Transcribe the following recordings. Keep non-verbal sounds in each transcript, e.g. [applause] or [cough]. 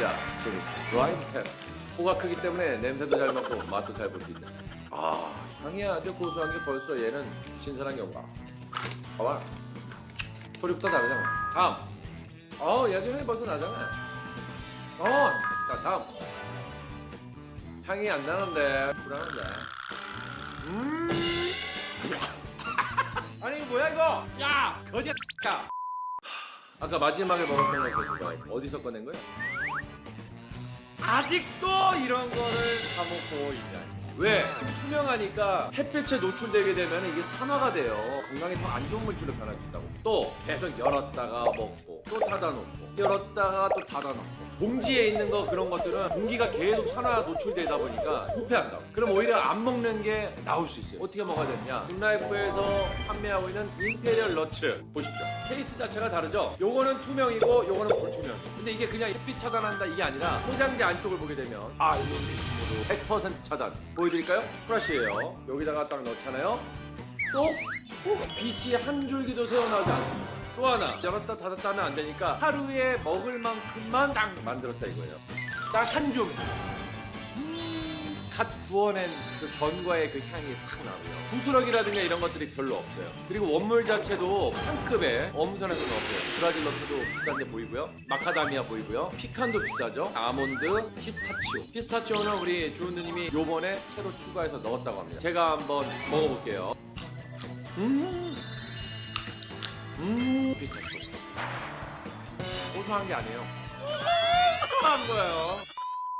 자, 해보겠습니다. 드라이브 테스트. 코가 크기 때문에 냄새도 잘 맡고 맛도 잘 볼 수 있다. 아, 향이 아주 고소한 게 벌써 얘는 신선한 경우가. 봐봐. 소리부터 다르잖아. 다음. 어, 얘도 향이 벌써 나잖아. 어, 자, 다음. 향이 안 나는데, 불안한데. 음. [laughs] 아니, 뭐야, 이거? 야! 거지, 야! 아까 마지막에 먹었던 거 그거 어디서 꺼낸 거야? 아직도 이런 거를 사 먹고 있냐? 왜? 투명하니까 햇빛에 노출되게 되면 이게 산화가 돼요. 건강에 더 안 좋은 물질로 변할 수 있다고. 또 계속 열었다가 먹고 또 닫아 놓고 열었다가 또 닫아 놓고 봉지에 있는 거 그런 것들은 공기가 계속 산화 노출되다 보니까 부패한다고. 그럼 오히려 안 먹는 게 나올 수 있어요. 어떻게 먹어야 되냐? 굿라이프에서 판매하고 있는 임페리얼 너츠 보십시오. 케이스 자체가 다르죠? 요거는 투명이고 요거는 불투명. 근데 이게 그냥 햇빛 차단한다 이게 아니라 포장지 안쪽을 보게 되면 아 이거 100% 차단. 보여드릴까요? 프라시예요. 여기다가 딱 넣잖아요. 또 어? 빛이 한 줄기도 새어나오지 않습니다. 또 하나 열었다 닫았다 하면 안 되니까 하루에 먹을 만큼만 딱 만들었다 이거예요. 딱 한 줌. 음, 갓 구워낸 그 전과의 그 향이 탁 나고요. 부스러기라든가 이런 것들이 별로 없어요. 그리고 원물 자체도 상급의 어무선에서 넣었어요. 브라질 너트도 비싼데 보이고요. 마카다미아 보이고요. 피칸도 비싸죠. 아몬드, 피스타치오. 피스타치오는 우리 주은느님이 요번에 새로 추가해서 넣었다고 합니다. 제가 한번 먹어볼게요. 음, 음, 피스타치오. 고소한 게 아니에요. 고소한 거예요.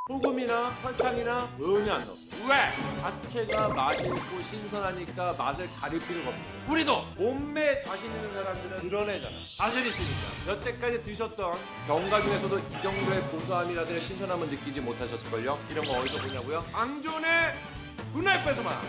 소금이나 설탕이나 전혀 안 넣었어요. 왜? 자체가 맛이 있고 신선하니까 맛을 가릴 필요가 없어요. 우리도 몸매 자신 있는 사람들은 드러내잖아. 자신 있으니까. 여태까지 드셨던 경과 중에서도 이 정도의 고소함이라든가 신선함을 느끼지 못하셨을걸요? 이런 거 어디서 보냐고요? 앙존의 굿나잇에서만